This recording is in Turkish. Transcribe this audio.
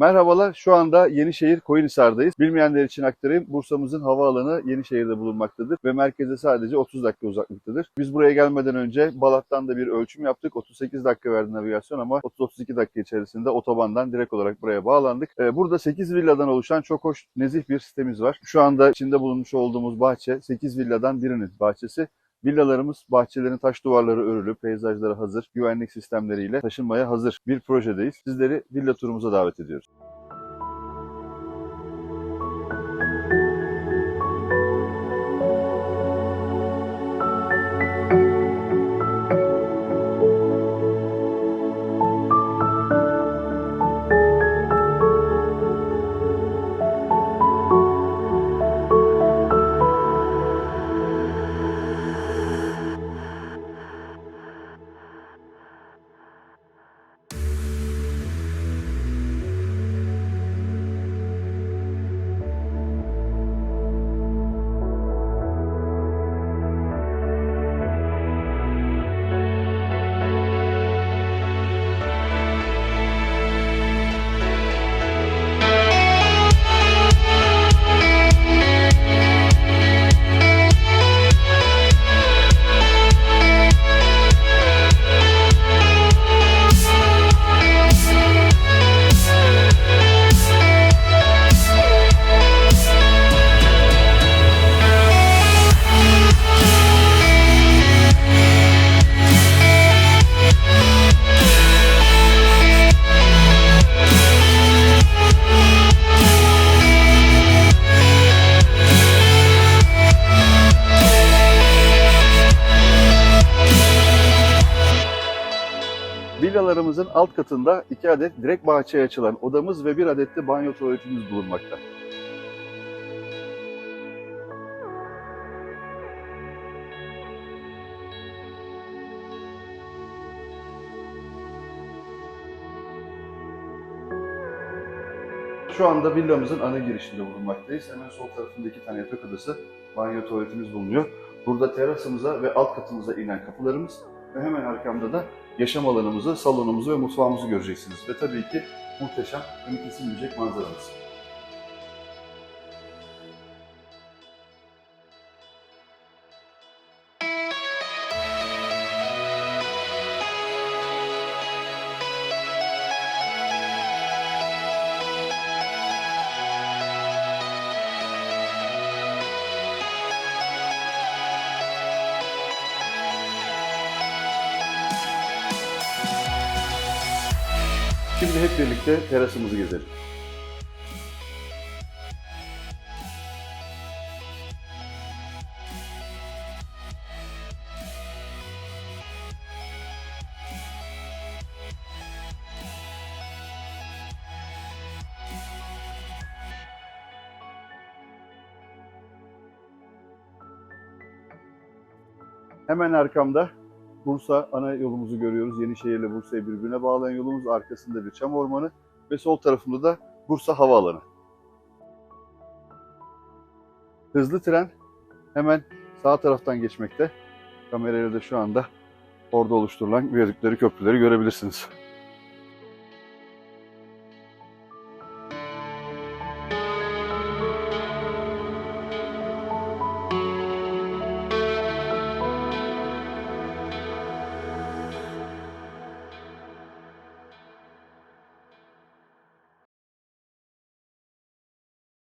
Merhabalar, şu anda Yenişehir Koyunhisar'dayız. Bilmeyenler için aktarayım, Bursa'mızın havaalanı Yenişehir'de bulunmaktadır ve merkeze sadece 30 dakika uzaklıktadır. Biz buraya gelmeden önce Balat'tan da bir ölçüm yaptık. 38 dakika verdi navigasyon ama 30-32 dakika içerisinde otobandan direkt olarak buraya bağlandık. Ee, Burada 8 villadan oluşan çok hoş, nezih bir sitemiz var. Şu anda içinde bulunmuş olduğumuz bahçe 8 villadan birinin bahçesi. Villalarımız bahçelerin taş duvarları örülü, peyzajları hazır, güvenlik sistemleriyle taşınmaya hazır bir projedeyiz. Sizleri villa turumuza davet ediyoruz. Villalarımızın alt katında iki adet direkt bahçeye açılan odamız ve bir adet de banyo tuvaletimiz bulunmakta. Şu anda villamızın ana girişinde bulunmaktayız. Hemen sol tarafında iki tane yatak odası, banyo tuvaletimiz bulunuyor. Burada terasımıza ve alt katımıza inen kapılarımız ve hemen arkamda da yaşam alanımızı, salonumuzu ve mutfağımızı göreceksiniz. Ve tabii ki muhteşem, kesilmeyecek manzaramız. Şimdi hep birlikte terasımızı gezelim. Hemen arkamda Bursa ana yolumuzu görüyoruz. Yenişehir ile Bursa'yı birbirine bağlayan yolumuz. Arkasında bir çam ormanı ve sol tarafında da Bursa Havaalanı. Hızlı tren hemen sağ taraftan geçmekte. Kamerayla da şu anda orada oluşturulan viyadükleri, köprüleri görebilirsiniz.